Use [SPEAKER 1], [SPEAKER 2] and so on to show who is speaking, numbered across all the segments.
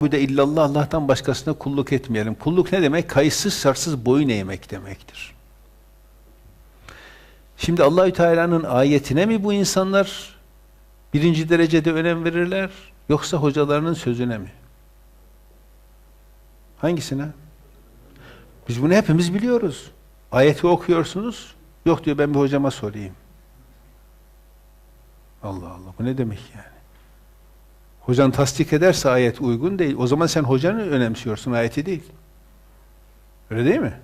[SPEAKER 1] Bu da illallah Allah'tan başkasına kulluk etmeyelim. Kulluk ne demek? Kayıtsız şartsız boyun eğmek demektir. Şimdi Allahü Teala'nın ayetine mi bu insanlar birinci derecede önem verirler yoksa hocalarının sözüne mi? Hangisine? Biz bunu hepimiz biliyoruz. Ayeti okuyorsunuz. Yok diyor ben bir hocama sorayım. Allah Allah bu ne demek yani? Hocan tasdik ederse ayet uygun değil. O zaman sen hocanı önemsiyorsun, ayeti değil. Öyle değil mi?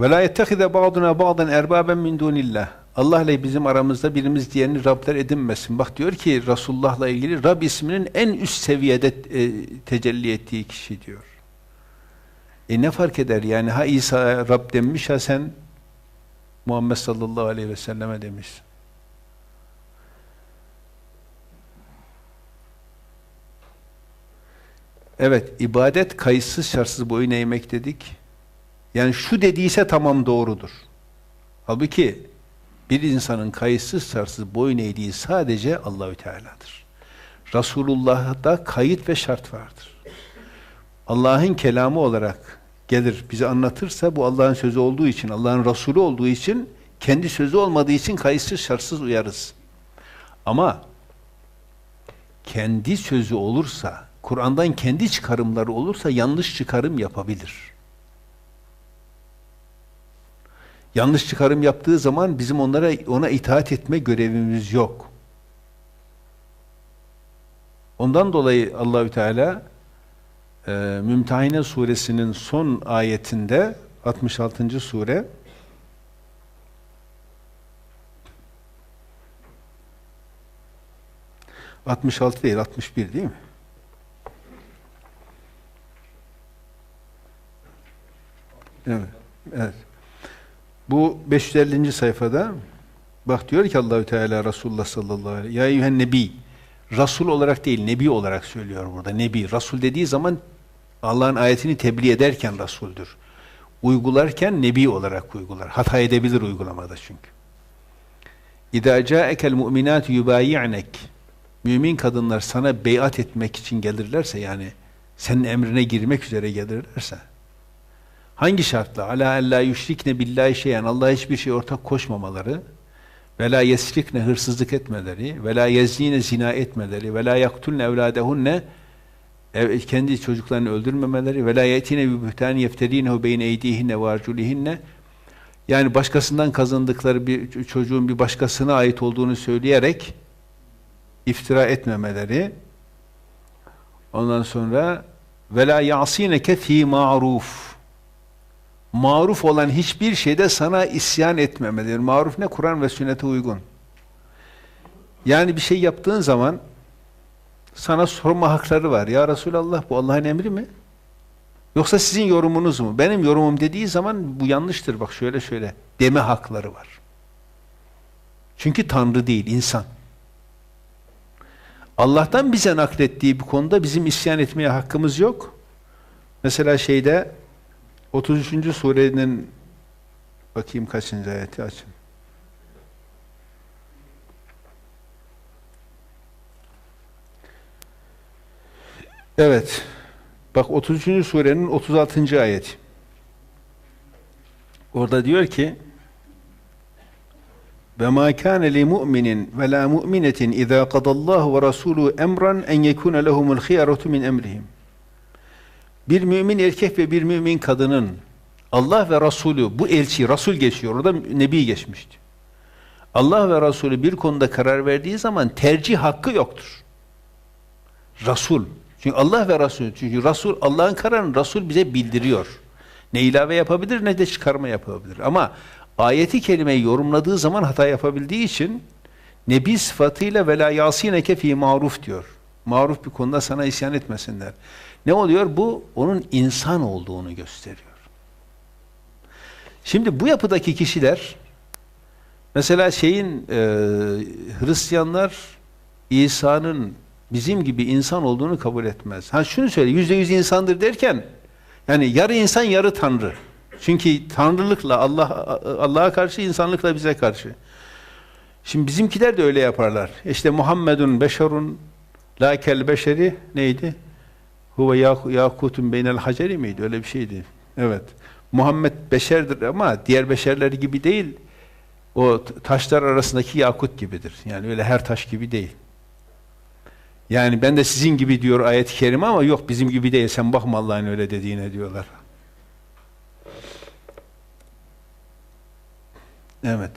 [SPEAKER 1] Ve la yettehize ba'duna ba'dan erbaben min dunillah. Allah ile bizim aramızda birimiz diğerini Rabler edinmesin. Bak diyor ki Resulullah'la ilgili Rab isminin en üst seviyede e, tecelli ettiği kişi diyor. E ne fark eder yani ha İsa Rab demiş ha sen Muhammed sallallahu aleyhi ve selleme demiş. Evet, ibadet kayıtsız şartsız boyun eğmek dedik. Yani şu dediyse tamam doğrudur. Halbuki bir insanın kayıtsız şartsız boyun eğdiği sadece Allahü Teala'dır. Resulullah'da kayıt ve şart vardır. Allah'ın kelamı olarak gelir bize anlatırsa bu Allah'ın sözü olduğu için, Allah'ın Resulü olduğu için kendi sözü olmadığı için kayıtsız şartsız uyarız. Ama kendi sözü olursa, Kur'an'dan kendi çıkarımları olursa yanlış çıkarım yapabilir. Yanlış çıkarım yaptığı zaman bizim onlara ona itaat etme görevimiz yok. Ondan dolayı Allahü Teala e, Mümtehine suresinin son ayetinde 66. sure ...66 değil, 61 değil mi? Evet, evet. Bu 550. sayfada bak diyor ki Allahü Teala Resulullah sallallahu aleyhi ve sellem ya eyyühen nebi Rasul olarak değil, Nebi olarak söylüyor burada. Nebi, Rasul dediği zaman Allah'ın ayetini tebliğ ederken Rasuldür. Uygularken Nebi olarak uygular. Hata edebilir uygulamada çünkü. اِذَا جَاءَكَ الْمُؤْمِنَاتُ يُبَايِعْنَكِ Mümin kadınlar sana beyat etmek için gelirlerse yani senin emrine girmek üzere gelirlerse hangi şartla? Ala ella yüşrikne billahi şeyen Allah'a hiçbir şey ortak koşmamaları ve la yesrikne hırsızlık etmeleri ve la yeznine zina etmeleri ve la yaktulne evladehunne ev, kendi çocuklarını öldürmemeleri ve la yetine bi buhtan yefterinehu beyne eydihinne ve yani başkasından kazandıkları bir çocuğun bir başkasına ait olduğunu söyleyerek iftira etmemeleri ondan sonra ve la yasineke fi ma'ruf maruf olan hiçbir şeyde sana isyan etmemeleri. Maruf ne? Kur'an ve sünnete uygun. Yani bir şey yaptığın zaman sana sorma hakları var. Ya Resulallah bu Allah'ın emri mi? Yoksa sizin yorumunuz mu? Benim yorumum dediği zaman bu yanlıştır bak şöyle şöyle deme hakları var. Çünkü Tanrı değil, insan. Allah'tan bize naklettiği bir konuda bizim isyan etmeye hakkımız yok. Mesela şeyde 33. surenin bakayım kaçıncı ayeti açın. Evet. Bak 33. surenin 36. ayet. Orada diyor ki ve ma kana li mu'minin ve la mu'minetin iza qadallahu ve rasuluhu emran en yekuna lehumul khiyaratu min emrihim. Bir mümin erkek ve bir mümin kadının Allah ve Resulü bu elçi, Resul geçiyor. Orada Nebi geçmişti. Allah ve Resulü bir konuda karar verdiği zaman tercih hakkı yoktur. Resul. Çünkü Allah ve Resul. Çünkü Resul Allah'ın kararını Resul bize bildiriyor. Ne ilave yapabilir ne de çıkarma yapabilir. Ama ayeti kelimeyi yorumladığı zaman hata yapabildiği için Nebi sıfatıyla ve la yasineke fi maruf diyor. Maruf bir konuda sana isyan etmesinler. Ne oluyor? Bu onun insan olduğunu gösteriyor. Şimdi bu yapıdaki kişiler mesela şeyin e, Hristiyanlar İsa'nın bizim gibi insan olduğunu kabul etmez. Ha şunu söyle, yüzde yüz insandır derken yani yarı insan yarı tanrı. Çünkü tanrılıkla Allah Allah'a karşı insanlıkla bize karşı. Şimdi bizimkiler de öyle yaparlar. İşte Muhammedun beşerun la kel beşeri neydi? Huve yak- yakutun beynel haceri miydi? Öyle bir şeydi. Evet. Muhammed beşerdir ama diğer beşerler gibi değil. O taşlar arasındaki yakut gibidir. Yani öyle her taş gibi değil. Yani ben de sizin gibi diyor ayet-i kerime ama yok bizim gibi değil. Sen bakma Allah'ın öyle dediğine diyorlar. Evet.